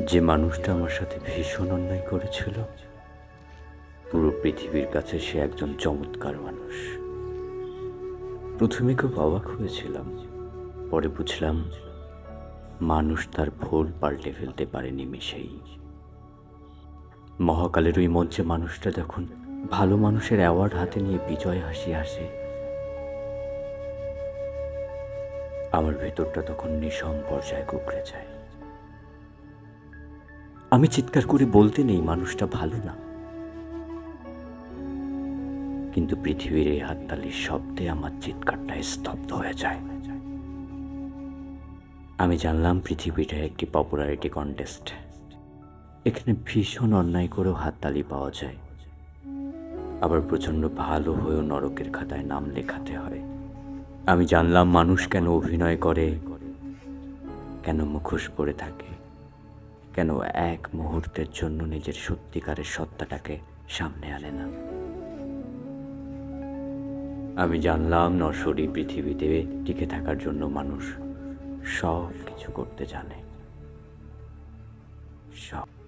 যে মানুষটা আমার সাথে ভীষণ অন্যায় করেছিল, পুরো পৃথিবীর কাছে সে একজন চমৎকার মানুষ। প্রথমে খুব অবাক হয়েছিলাম, পরে বুঝলাম মানুষ তার ভুল পাল্টে ফেলতে পারে নিমেষেই মহাকালের ওই মঞ্চে মানুষটা যখন ভালো মানুষের অ্যাওয়ার্ড হাতে নিয়ে বিজয় হাসি আসে আমার ভেতরটা তখন নিঃসম পর্যায়ে কুকড়ে যায়। আমি চিৎকার করে বলতে নেই, মানুষটা ভালো না। কিন্তু পৃথিবীর এই হাততালির শব্দে আমার চিৎকারটা স্তব্ধ হয়ে যায়। আমি জানলাম পৃথিবীটা একটি পপুলারিটি কন্টেস্ট। এখানে ভীষণ অন্যায় করেও হাততালি পাওয়া যায়। আবার প্রচণ্ড ভালো হয়েও নরকের খাতায় নাম লেখাতে হয়। আমি জানলাম মানুষ কেন অভিনয় করে, কেন মুখোশ পরে থাকে। কেন এক মুহূর্তের জন্য নিজের সত্যিকারের সত্তাটাকে সামনে আনে না? আমি জানলাম নশ্বরী পৃথিবীতে টিকে থাকার জন্য মানুষ সব কিছু করতে জানে। সব